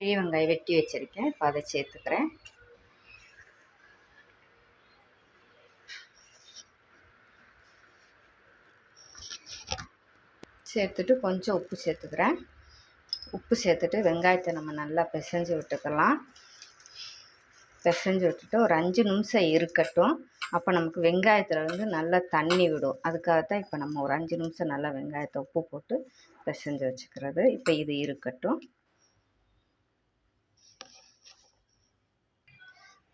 பெரிய வெங்காயம் வெட்டி வச்சுருக்கேன். இப்போ அதை சேர்த்துக்கிறேன். சேர்த்துட்டு கொஞ்சம் உப்பு சேர்த்துக்கிறேன். உப்பு சேர்த்துட்டு வெங்காயத்தை நம்ம நல்லா பிசைஞ்சு விட்டுக்கலாம். பிசைஞ்சு விட்டுட்டு ஒரு அஞ்சு நிமிஷம் இருக்கட்டும். அப்போ நமக்கு வெங்காயத்தில் வந்து நல்லா தண்ணி விடும். அதுக்காக தான் இப்போ நம்ம ஒரு அஞ்சு நிமிஷம் நல்லா வெங்காயத்தை உப்பு போட்டு பிசைஞ்சு வச்சுக்கிறது. இப்போ இது இருக்கட்டும்.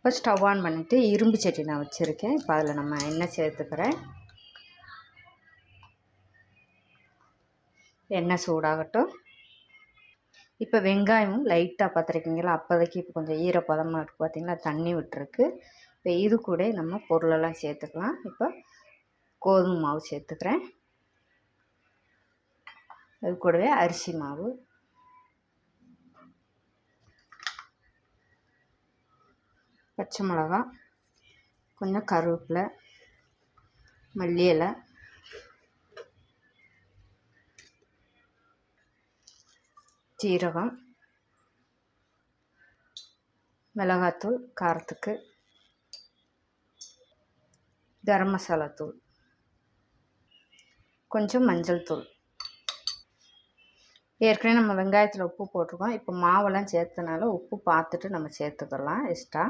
இப்போ ஸ்டவ் ஆன் பண்ணிவிட்டு இரும்பு சட்டி நான் வச்சுருக்கேன். இப்போ அதில் நம்ம எண்ணெய் சேர்த்துக்கிறேன் எண்ணெய் சூடாகட்டும். இப்போ வெங்காயமும் லைட்டாக பார்த்துருக்கீங்களா அப்போதைக்கு இப்போ கொஞ்சம் ஈரப்பதமாக இருக்குது பார்த்திங்களா தண்ணி விட்டுருக்கு. இப்போ இது கூட நம்ம பொருளெல்லாம் சேர்த்துக்கலாம். இப்போ கோதுமை மாவு சேர்த்துக்கிறேன். அது கூடவே அரிசி மாவு. பச்சை மிளகா கொஞ்சம் கருவேப்பிலை மல்லி இலை ஜீரகம் மிளகாத்தூள் காரத்துக்கு கரம் மசாலா தூள் கொஞ்சம் மஞ்சள் தூள். ஏற்கனவே நம்ம வெங்காயத்தில் உப்பு போட்டிருக்கோம். இப்போ மாவெல்லாம் சேர்த்தனால உப்பு பார்த்துட்டு நம்ம சேர்த்துக்கலாம் எக்ஸ்ட்ரா.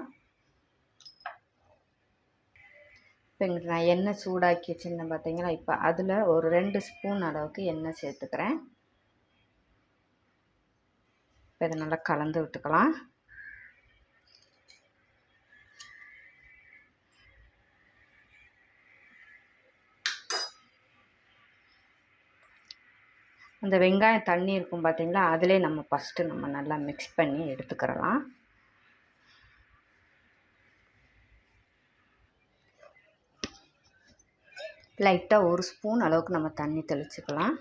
இப்போ இங்கிட்டு நான் எண்ணெய் சூடாக்கி வச்சுருந்தேன் பார்த்தீங்களா இப்போ அதில் ஒரு ரெண்டு ஸ்பூன் அளவுக்கு எண்ணெய் சேர்த்துக்கிறேன். இப்போ இதை நல்லா கலந்து விட்டுக்கலாம். அந்த வெங்காயம் தண்ணி இருக்கும் பார்த்தீங்களா அதிலே நம்ம ஃபஸ்ட்டு நம்ம நல்லா மிக்ஸ் பண்ணி எடுத்துக்கிறலாம். லைட்டாக ஒரு ஸ்பூன் அளவுக்கு நம்ம தண்ணி தெளிச்சுக்கலாம்.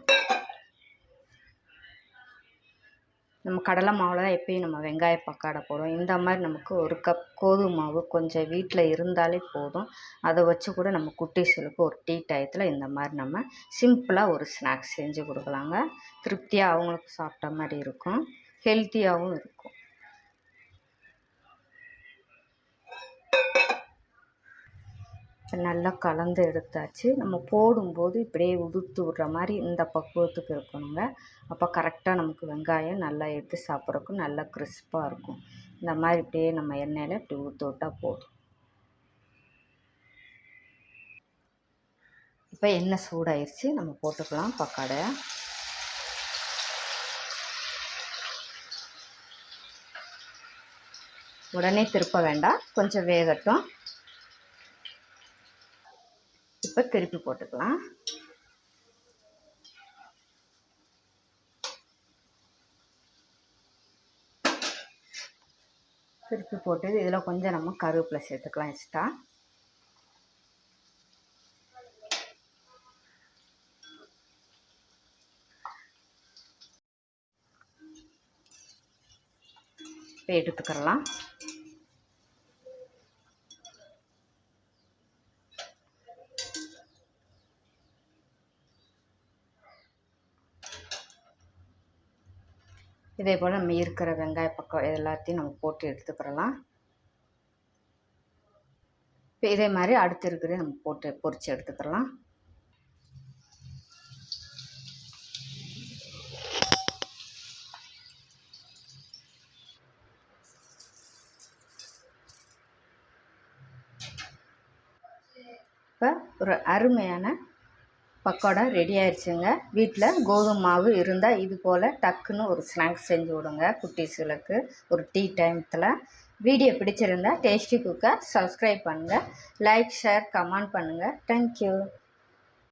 நம்ம கடலை மாவில் தான் எப்பயும் நம்ம வெங்காய பக்காடை போடுவோம். இந்த மாதிரி நமக்கு ஒரு கப் கோதுமை மாவு கொஞ்சம் வீட்டில் இருந்தாலே போதும். அதை வச்சு கூட நம்ம குட்டீஸ்களுக்கு ஒரு டீ டயத்தில் இந்த மாதிரி நம்ம சிம்பிளாக ஒரு ஸ்நாக்ஸ் செஞ்சு கொடுக்கலாங்க. திருப்தியாக அவங்களுக்கு சாப்பிட்ட மாதிரி இருக்கும். ஹெல்த்தியாகவும் இருக்கும். நல்லா கலந்து எடுத்தாச்சு. நம்ம போடும்போது இப்படியே உதுத்து விட்ற மாதிரி இந்த பக்குவத்துக்கு இருக்கணுங்க. அப்போ கரெக்டாக நமக்கு வெங்காயம் நல்லா எடுத்து சாப்பிட்றதுக்கு நல்லா கிறிஸ்பாக இருக்கும். இந்த மாதிரி இப்படியே நம்ம எண்ணெயில் இப்படி ஊற்று விட்டால் போதும். இப்போ எண்ணெய் சூடாயிருச்சு. நம்ம போட்டுக்கலாம். பக்காடை உடனே திருப்ப வேண்டாம். கொஞ்சம் வேகட்டும். இப்போ திருப்பி போட்டுக்கலாம். திருப்பி போட்டு இதில் கொஞ்சம் நம்ம கருவேப்பிலை சேர்த்துக்கலாம் எக்ஸ்ட்ரா இப்போ எடுத்துக்கிறலாம். இதே போல் நம்ம இருக்கிற வெங்காய பக்கம் எல்லாத்தையும் நம்ம போட்டு எடுத்துக்கிறலாம். இப்போ இதே மாதிரி அடுத்து இருக்கிறத நம்ம போட்டு பொரித்து எடுத்துக்கிறலாம். இப்போ ஒரு அருமையான பக்கோடா ரெடி ஆயிடுச்சுங்க. வீட்டில் கோதுமை மாவு இருந்தால் இது போல் டக்குன்னு ஒரு ஸ்நாக்ஸ் செஞ்சு விடுங்க குட்டீஸுகளுக்கு ஒரு டீ டைமத்தில் வீடியோ பிடிச்சிருந்தா டேஸ்டி குக்கை சப்ஸ்கிரைப் பண்ணுங்கள் லைக் ஷேர் கமெண்ட் பண்ணுங்கள் தேங்க்யூ